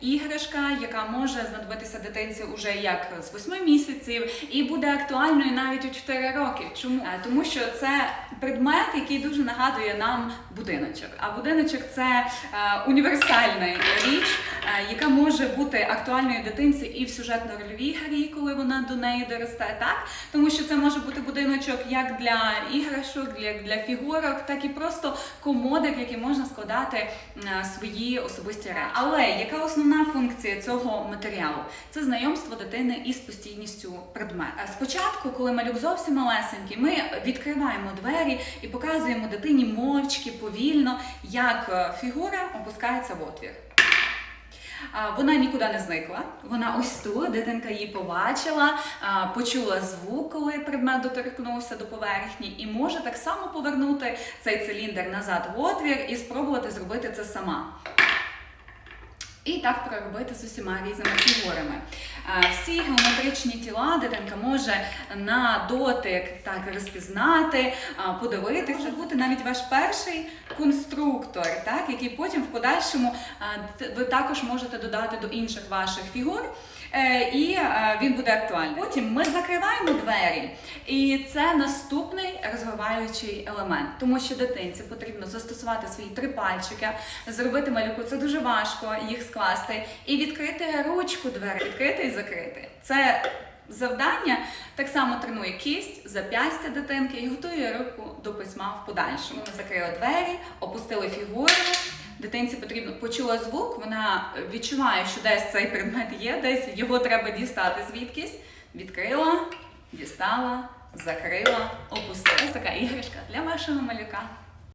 іграшка, яка може знадобитися дитинці уже як з 8 місяців, і буде актуальною навіть у 4 роки. Чому? Е, Тому що це предмет, який дуже нагадує нам будиночок. А будиночок це е, універсальна річ, яка може бути актуальною дитинці і в сюжетно-рольовій грі, коли вона до неї доросте, так тому що це може бути будиночок як для іграшок, як для фігурок, так і просто комодик, який можна складати е, свої особисті речі. Але яка основна функція цього матеріалу? Це знайомство дитини із постійністю предмету. Е, Спочатку, коли малюк зовсім малесенький, ми відкриваємо двері і показуємо дитині мовчки повільно, як е, фігура опускається в отвір. Вона нікуди не зникла. Вона ось тут, дитинка її побачила, почула звук, коли предмет доторкнувся до поверхні, і може так само повернути цей циліндр назад в отвір і спробувати зробити це сама. І так проробити з усіма різними фігурами. Всі геометричні тіла дитинка може на дотик так розпізнати, подивитися. Може бути навіть ваш перший конструктор, так, який потім в подальшому ви також можете додати до інших ваших фігур. Е, І е, він буде актуальний. Потім ми закриваємо двері, і це наступний розвиваючий елемент, тому що дитинці потрібно застосувати свої три пальчики, зробити малюку. Це дуже важко їх скласти, і відкрити ручку двері, відкрити і закрити. Це завдання так само тренує кість, зап'ястя дитинки і готує руку до письма в подальшому. Ми закрили двері, опустили фігуру. Дитинці потрібно почула звук, вона відчуває, що десь цей предмет є, десь його треба дістати звідкись. Відкрила, дістала, закрила, опустила. Така іграшка для вашого малюка.